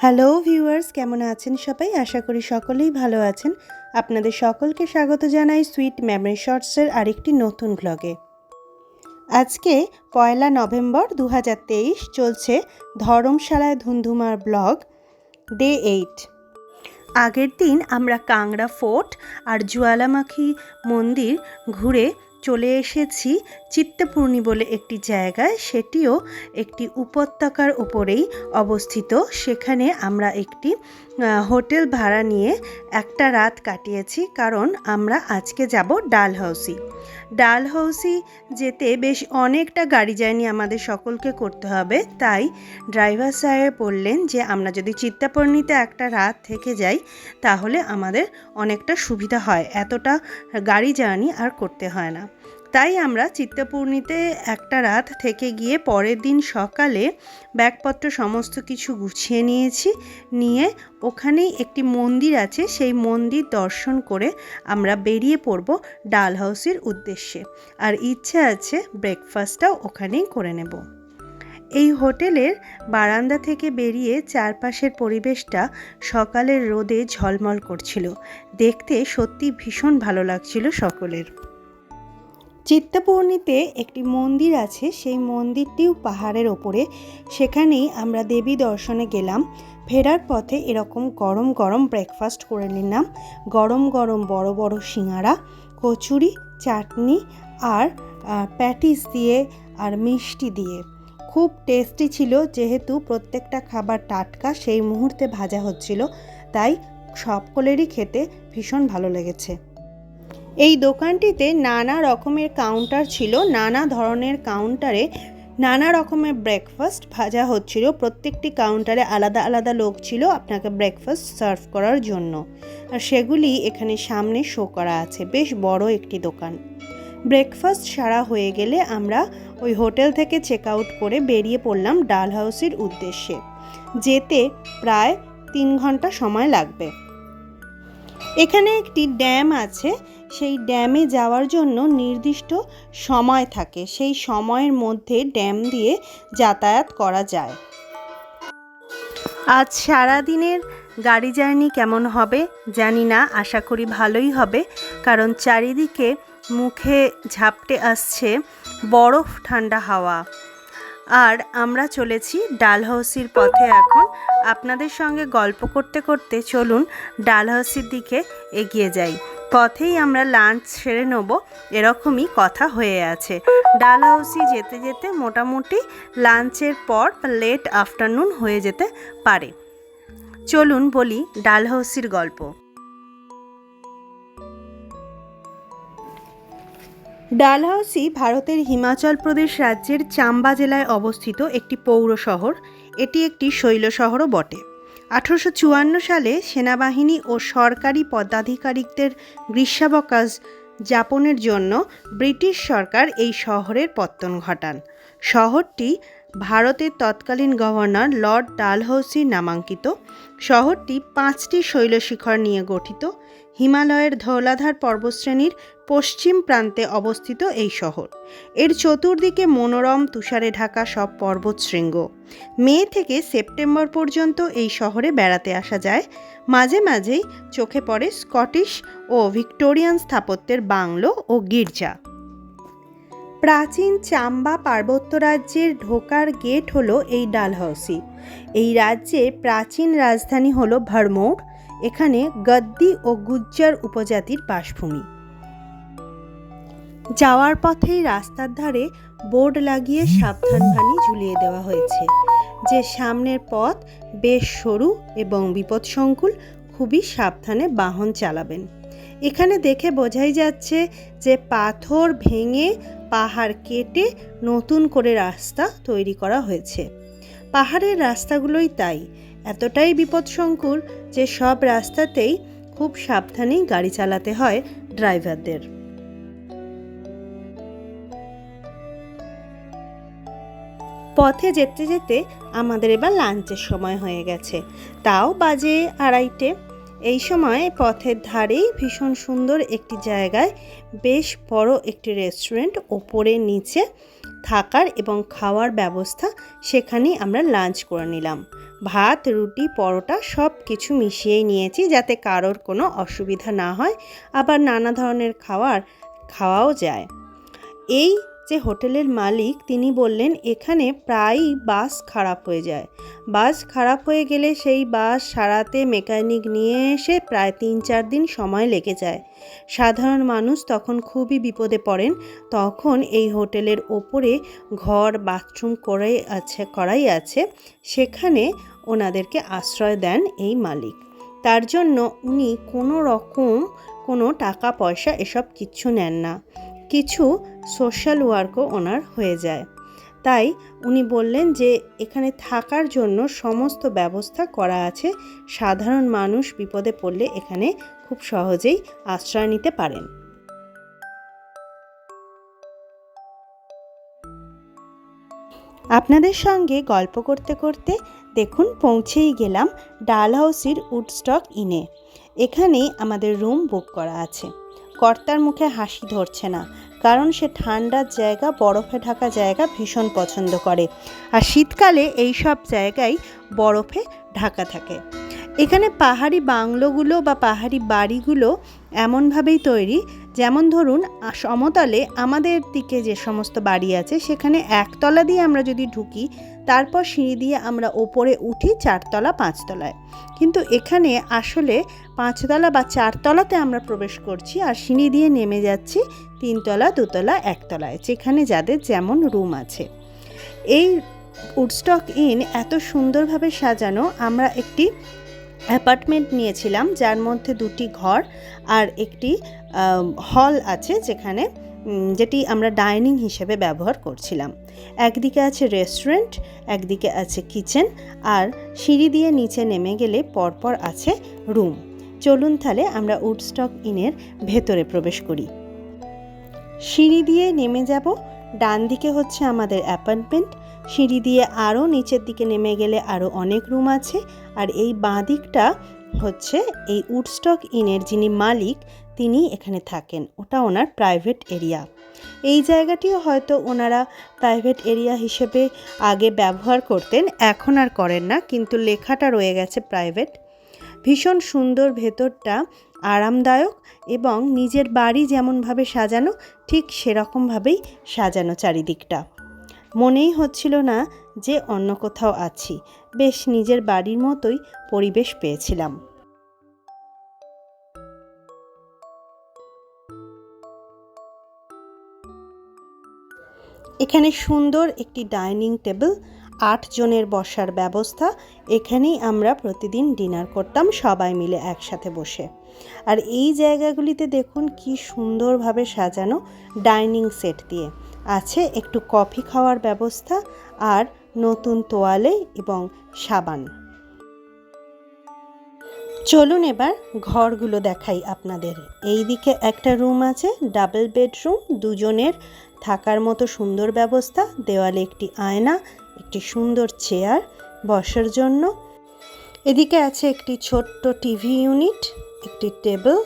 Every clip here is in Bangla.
হ্যালো ভিউয়ার্স কেমন আছেন সবাই? আশা করি সকলেই ভালো আছেন। আপনাদের সকলকে স্বাগত জানাই সুইট মেমরি শর্টসের আরেকটি নতুন ব্লগে আজকে পয়লা নভেম্বর দু হাজার তেইশ চলছে ধরমশালায় ধুন্ধুমার ব্লগ ডে এইট আগের দিন আমরা কাংড়া ফোর্ট আর জুয়ালামাখি মন্দির ঘুরে চলে এসেছি চিত্তপূর্ণি বলে একটি জায়গায় সেটিও একটি উপত্যকার উপরেই অবস্থিত। সেখানে আমরা একটি হোটেল ভাড়া নিয়ে একটা রাত কাটিয়েছি, কারণ আমরা আজকে যাব ডালহাউসি ডালহাউসি যেতে বেশ অনেকটা গাড়ি জার্নি আমাদের সকলকে করতে হবে, তাই ড্রাইভার সাহেব বললেন যে আমরা যদি চিত্তাপর্ণিতে একটা রাত থেকে যাই, তাহলে আমাদের অনেকটা সুবিধা হয়। এতটা গাড়ি জার্নি আর করতে হয় না। তাই আমরা চিত্তপূর্ণিতে একটা রাত থেকে গিয়ে পরের দিন সকালে ব্যাগপত্র সমস্ত কিছু গুছিয়ে নিয়েছি, নিয়ে ওখানেই একটি মন্দির আছে, সেই মন্দির দর্শন করে আমরা বেরিয়ে পড়ব ডাল হাউসের উদ্দেশ্যে। আর ইচ্ছে আছে ব্রেকফাস্টটাও ওখানেই করে নেব। এই হোটেলের বারান্দা থেকে বেরিয়ে চারপাশের পরিবেশটা সকালের রোদে ঝলমল করছিল। দেখতে সত্যি ভীষণ ভালো লাগছিল সকলের। চিত্তপূর্ণিতে একটি মন্দির আছে, সেই মন্দিরটিও পাহাড়ের ওপরে। সেখানেই আমরা দেবী দর্শনে গেলাম। ফেরার পথে এরকম গরম গরম ব্রেকফাস্ট করে নিলাম। গরম গরম বড় বড় সিঙাড়া কচুরি, চাটনি আর প্যাটিস দিয়ে আর মিষ্টি দিয়ে। খুব টেস্টি ছিল, যেহেতু প্রত্যেকটা খাবার টাটকা, সেই মুহূর্তে ভাজা হচ্ছিল। তাই সকলেরই খেতে ভীষণ ভালো লেগেছে। এই দোকানটিতে নানা রকমের কাউন্টার ছিল, নানা ধরনের কাউন্টারে নানা রকমের ব্রেকফাস্ট ভাজা হচ্ছিল। প্রত্যেকটি কাউন্টারে আলাদা আলাদা লোক ছিল আপনাকে ব্রেকফাস্ট সার্ভ করার জন্য। আর সেগুলি এখানে সামনে শো করা আছে। বেশ বড় একটি দোকান। ব্রেকফাস্ট সারা হয়ে গেলে আমরা ওই হোটেল থেকে চেক আউট করে বেরিয়ে পড়লাম ডাল হাউসের উদ্দেশ্যে। যেতে প্রায় তিন ঘণ্টা সময় লাগবে। এখানে একটি ড্যাম আছে। সেই ড্যামে যাওয়ার জন্য নির্দিষ্ট সময় থাকে। সেই সময়ের মধ্যে ড্যাম দিয়ে যাতায়াত করা যায়। আজ সারা দিনের গাড়ি জার্নি কেমন হবে জানি না, আশা করি ভালোই হবে। কারণ চারিদিকে মুখে ঝাপটে আসছে বরফ, ঠান্ডা হাওয়া। আর আমরা চলেছি ডালহাউসির পথে এখন। আপনাদের সঙ্গে গল্প করতে করতে চলুন ডালহাউসির দিকে এগিয়ে যাই। পথেই আমরা লাঞ্চ সেরে নেব, এরকমই কথা হয়ে আছে। ডালহাউসি যেতে যেতে মোটামুটি লাঞ্চের পর লেট আফটারনুন হয়ে যেতে পারে। চলুন বলি ডালহাউসির গল্প। ডালহাউসি ভারতের হিমাচল প্রদেশ রাজ্যের চাম্বা জেলায় অবস্থিত একটি পৌর শহর। এটি একটি শৈল শহরও বটে। আঠারোশো চুয়ান্ন সালে সেনাবাহিনী ও সরকারি পদাধিকারিকদের গ্রীষ্মাবকাশ যাপনের জন্য ব্রিটিশ সরকার এই শহরের পত্তন ঘটান। শহরটি ভারতের তৎকালীন গভর্নর লর্ড ডালহৌসি নামাঙ্কিত। শহরটি পাঁচটি শৈলশিখর নিয়ে গঠিত। হিমালয়ের ধৌলাধার পর্বতশ্রেণীর পশ্চিম প্রান্তে অবস্থিত এই শহর। এর চতুর্দিকে মনোরম, তুষারে ঢাকা সব পর্বতশৃঙ্গ মে থেকে সেপ্টেম্বর পর্যন্ত এই শহরে বেড়াতে আসা যায়। মাঝে মাঝেই চোখে পড়ে স্কটিশ ও ভিক্টোরিয়ান স্থাপত্যের বাংলো ও গির্জা। প্রাচীন চাম্বা পার্বত্য রাজ্যের ঢোকার গেট হলো এই ডালহাউসি এই রাজ্যের প্রাচীন রাজধানী হলো ভারমৌর। এখানে গদ্দি ও গুজ্জার উপজাতির বাসভূমি। যাওয়ার পথেই রাস্তার ধারে বোর্ড লাগিয়ে সাবধানবাণী ঝুলিয়ে দেওয়া হয়েছে। যে সামনের পথ বেশ সরু এবং বিপদসংকুল, খুবই সাবধানে বাহন চালাবেন। এখানে দেখে বোঝাই যাচ্ছে যে পাথর ভেঙে পাহাড় কেটে নতুন করে রাস্তা তৈরি করা হয়েছে। পাহাড়ের রাস্তাগুলোই তাই, এতটাই বিপদসংকুল যে সব রাস্তাতেই খুব সাবধানেই গাড়ি চালাতে হয় ড্রাইভারদের। পথে যেতে যেতে আমাদের এবার লাঞ্চের সময় হয়ে গেছে। তাও বাজে আড়াইটে। এই সময় পথের ধারেই ভীষণ সুন্দর একটি জায়গায় বেশ বড় একটি রেস্টুরেন্ট ওপরে নিচে থাকার এবং খাওয়ার ব্যবস্থা সেখানেই আমরা লাঞ্চ করে নিলাম। ভাত, রুটি, পরোটা সব কিছু মিশিয়েই নিয়েছি যাতে কারোর কোনো অসুবিধা না হয়, আবার নানা ধরনের খাওয়ার, খাওয়াও যায়। এই যে হোটেলের মালিক, তিনি বললেন, এখানে প্রায়ই বাস খারাপ হয়ে যায়। বাস খারাপ হয়ে গেলে সেই বাস সারাতে মেকানিক নিয়ে এসে প্রায় তিন চার দিন সময় লেগে যায়। সাধারণ মানুষ তখন খুবই বিপদে পড়েন। তখন এই হোটেলের ওপরে ঘর, বাথরুম করাই আছে করাই আছে। সেখানে ওনাদেরকে আশ্রয় দেন এই মালিক। তার জন্য উনি কোনো রকম কোনো টাকা পয়সা এসব কিচ্ছু নেন না। কিছু সোশ্যাল ওয়ার্কও ওনার হয়ে যায়। তাই উনি বললেন যে, এখানে থাকার জন্য সমস্ত ব্যবস্থা করা আছে। সাধারণ মানুষ বিপদে পড়লে এখানে খুব সহজেই আশ্রয় নিতে পারেন। আপনাদের সঙ্গে গল্প করতে করতে দেখুন, পৌঁছেই গেলাম ডালহাউসির উডস্টক ইনে। এখানেই আমাদের রুম বুক করা আছে। কর্তার মুখে হাসি ধরছে না। কারণ সে ঠান্ডার জায়গা, বরফে ঢাকা জায়গা ভীষণ পছন্দ করে। আর শীতকালে এই সব জায়গায় বরফে ঢাকা থাকে। এখানে পাহাড়ি বাংলোগুলো বা পাহাড়ি বাড়িগুলো এমনভাবেই তৈরি, যেমন ধরুন, সমতলে আমাদের দিকে যে সমস্ত বাড়ি আছে, সেখানে একতলা দিয়ে আমরা যদি ঢুকি তারপর সিঁড়ি দিয়ে আমরা ওপরে উঠি চারতলা, পাঁচতলায়। কিন্তু এখানে আসলে পাঁচতলা বা চারতলাতে আমরা প্রবেশ করছি আর সিঁড়ি দিয়ে নেমে যাচ্ছি তিনতলা, দুতলা, একতলায়, যেখানে যাদের যেমন রুম আছে। এই উডস্টক ইন এত সুন্দরভাবে সাজানো, আমরা একটি অ্যাপার্টমেন্ট নিয়েছিলাম, যার মধ্যে দুটি ঘর আর একটি হল আছে যেখানে যেটি আমরা ডাইনিং হিসেবে ব্যবহার করছিলাম। একদিকে আছে রেস্টুরেন্ট, একদিকে আছে কিচেন, আর সিঁড়ি দিয়ে নিচে নেমে গেলে পরপর আছে রুম। চলুন তাহলে আমরা উডস্টক ইনের ভেতরে প্রবেশ করি। সিঁড়ি দিয়ে নেমে যাব ডান দিকে হচ্ছে আমাদের অ্যাপার্টমেন্ট। সিঁড়ি দিয়ে আরও নিচের দিকে নেমে গেলে আরও অনেক রুম আছে, আর এই বাঁ দিকটা হচ্ছে এই উডস্টক ইনের যিনি মালিক তিনি এখানে থাকেন। ওটা ওনার প্রাইভেট এরিয়া এই জায়গাটিও হয়তো ওনারা প্রাইভেট এরিয়া হিসেবে আগে ব্যবহার করতেন, এখন আর করেন না, কিন্তু লেখাটা রয়ে গেছে প্রাইভেট ভীষণ সুন্দর ভেতরটা, আরামদায়ক এবং নিজের বাড়ি যেমনভাবে সাজানো, ঠিক সেরকমভাবেই সাজানো চারিদিকটা। মনেই হচ্ছিল না যে অন্য কোথাও আছি। বেশ নিজের বাড়ির মতোই পরিবেশ পেয়েছিলাম। এখানে সুন্দর একটি ডাইনিং টেবিল, আট জনের বসার ব্যবস্থা, এখানেই আমরা প্রতিদিন ডিনার করতাম সবাই মিলে একসাথে বসে। আর এই জায়গাগুলিতে দেখুন কি সুন্দরভাবে সাজানো ডাইনিং সেট দিয়ে। আছে একটু কফি খাওয়ার ব্যবস্থা আর নতুন তোয়ালে এবং সাবান। চলুন এবার ঘরগুলো দেখাই আপনাদের। এই দিকে একটা রুম আছে, ডাবল বেডরুম, দুজনের থাকার মতো সুন্দর ব্যবস্থা, দেওয়ালে একটি আয়না, একটি সুন্দর চেয়ার বসার জন্য। এদিকে আছে একটি ছোট্ট টিভি ইউনিট, একটি টেবিল,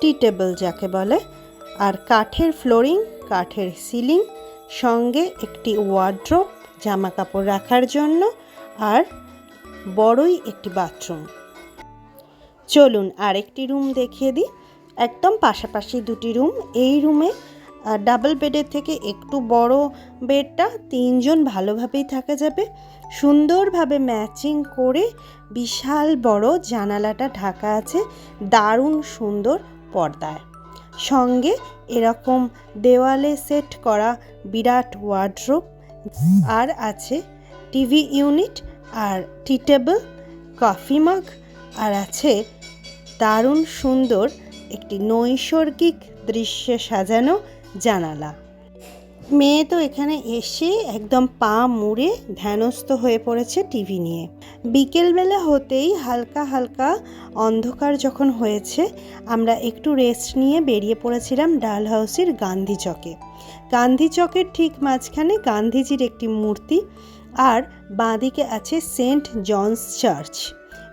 টি টেবিল যাকে বলে, আর কাঠের ফ্লোরিং, কাঠের সিলিং, সঙ্গে একটি ওয়ার্ড্রোপ জামা কাপড় রাখার জন্য, আর বড়ই একটি বাথরুম। চলুন আরেকটি রুম দেখিয়ে দিই। একদম পাশাপাশি দুটি রুম এই রুমে ডাবল বেডের থেকে একটু বড় বেডটা তিনজন ভালোভাবেই থাকা যাবে। সুন্দরভাবে ম্যাচিং করে বিশাল বড় জানালাটা ঢাকা আছে, দারুণ সুন্দর পর্দায়। সঙ্গে এরকম দেওয়ালে সেট করা বিরাট ওয়ার্ড্রোপ আর আছে টিভি ইউনিট আর টি টেবিল কফি মাগ আর আছে দারুণ সুন্দর একটি নৈসর্গিক দৃশ্যে সাজানো জানালা। মেয়ে তো এখানে এসে একদম পা মুড়ে ধ্যানস্থ হয়ে পড়েছে টিভি নিয়ে। বিকেলবেলা হতেই হালকা হালকা অন্ধকার যখন হয়েছে, আমরা একটু রেস্ট নিয়ে বেরিয়ে পড়েছিলাম ডাল হাউসের গান্ধী চকে। গান্ধী চকের ঠিক মাঝখানে গান্ধীজির একটি মূর্তি, আর বাঁদিকে আছে সেন্ট জনস চার্চ।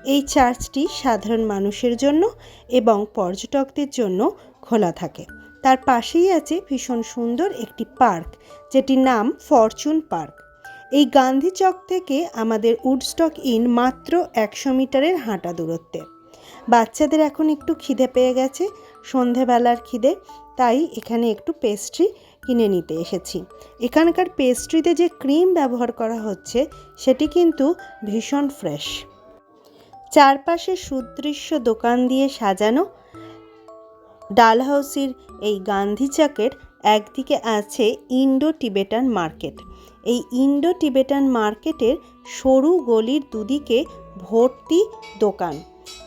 এই চার্চটি সাধারণ মানুষের জন্য এবং পর্যটকদের জন্য খোলা থাকে। তার পাশেই আছে ভীষণ সুন্দর একটি পার্ক, যেটির নাম ফরচুন পার্ক। এই গান্ধী চক থেকে আমাদের উডস্টক ইন মাত্র একশো মিটারের হাঁটা দূরত্বে। বাচ্চাদের এখন একটু খিদে পেয়ে গেছে, সন্ধেবেলার খিদে, তাই এখানে একটু পেস্ট্রি কিনে নিতে এসেছি। এখানকার পেস্ট্রিতে যে ক্রিম ব্যবহার করা হচ্ছে, সেটি কিন্তু ভীষণ ফ্রেশ চারপাশে সুদৃশ্য দোকান দিয়ে সাজানো ডালহাউসির এই গান্ধী চকের একদিকে আছে ইন্ডো টিবেটান মার্কেট। এই ইন্ডো টিবেটান মার্কেটের সরু গলির দুদিকে ভর্তি দোকান।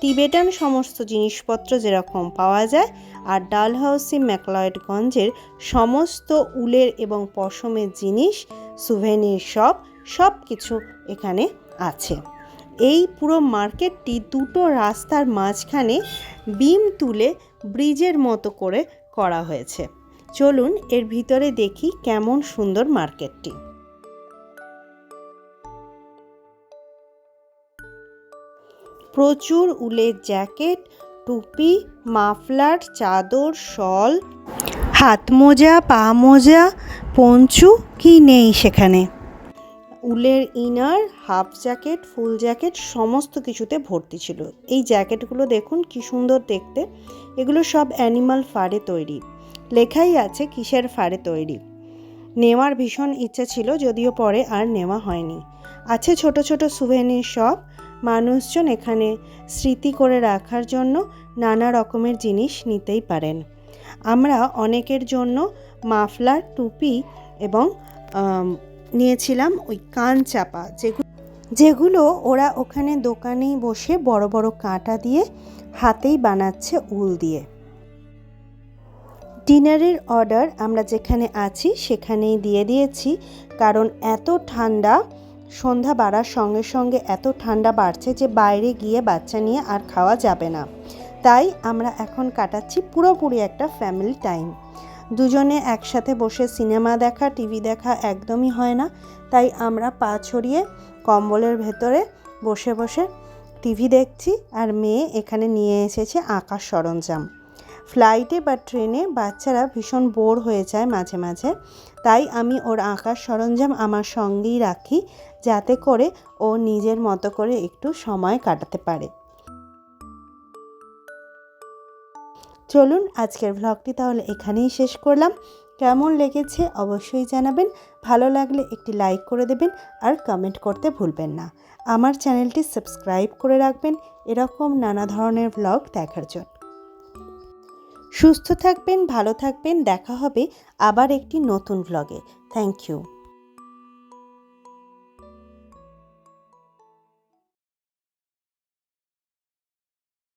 টিবেটান সমস্ত জিনিসপত্র যেরকম পাওয়া যায় আর ডালহাউসি ম্যাকলয়েডগঞ্জের সমস্ত উলের এবং পশমের জিনিস, সুভেনির শপ সব কিছু এখানে আছে। এই পুরো মার্কেটটি দুটো রাস্তার মাঝখানে বিম তুলে ব্রিজের মতো করে করা হয়েছে। চলুন এর ভিতরে দেখি কেমন সুন্দর মার্কেটটি। প্রচুর উলের জ্যাকেট, টুপি, মাফলার, চাদর, শল হাত মোজা পা মোজা, পঞ্চু, কি নেই সেখানে? উলের inner, half jacket, full jacket, সমস্ত কিছুতে ভর্তি ছিল। এই জ্যাকেটগুলো দেখুন কি সুন্দর দেখতে। এগুলো সব অ্যানিমাল ফারে তৈরি। লেখাই আছে কিসের ফারে তৈরি। নেওয়ার ভীষণ ইচ্ছে ছিল, যদিও পরে আর নেওয়া হয়নি। আছে ছোট ছোট সুভেনির সব মানুষজন এখানে স্মৃতি করে রাখার জন্য নানা রকমের জিনিস নিতেই পারেন। আমরা অনেকের জন্য মাফলার, টুপি এবং নিয়েছিলাম ওই কান চাপা যেগুলো যেগুলো ওরা ওখানে দোকানেই বসে বড় বড় কাঁটা দিয়ে হাতেই বানাচ্ছে উল দিয়ে। ডিনারের অর্ডার আমরা যেখানে আছি সেখানেই দিয়ে দিয়েছি, কারণ এত ঠান্ডা, সন্ধ্যা বাড়ার সঙ্গে সঙ্গে এত ঠান্ডা বাড়ছে যে বাইরে গিয়ে বাচ্চা নিয়ে আর খাওয়া যাবে না। তাই আমরা এখন কাটাচ্ছি পুরোপুরি একটা ফ্যামিলি টাইম দুজনে একসাথে বসে সিনেমা দেখা, টিভি দেখা একদমই হয় না। তাই আমরা পা ছড়িয়ে কম্বলের ভেতরে বসে বসে টিভি দেখছি আর মেয়ে এখানে নিয়ে এসেছে আঁকার সরঞ্জাম। ফ্লাইটে বা ট্রেনে বাচ্চারা ভীষণ বোর হয়ে যায় মাঝে মাঝে। তাই আমি ওর আঁকার সরঞ্জাম আমার সঙ্গেই রাখি, যাতে করে ও নিজের মতো করে একটু সময় কাটাতে পারে। চলুন আজকের ভ্লগটি তাহলে এখানেই শেষ করলাম। কেমন লেগেছে অবশ্যই জানাবেন। ভালো লাগলে একটি লাইক করে দেবেন আর কমেন্ট করতে ভুলবেন না। আমার চ্যানেলটি সাবস্ক্রাইব করে রাখবেন। এরকম নানা ধরনের ভ্লগ দেখার জন্য। সুস্থ থাকবেন, ভালো থাকবেন। দেখা হবে আবার একটি নতুন ভ্লগে থ্যাংক ইউ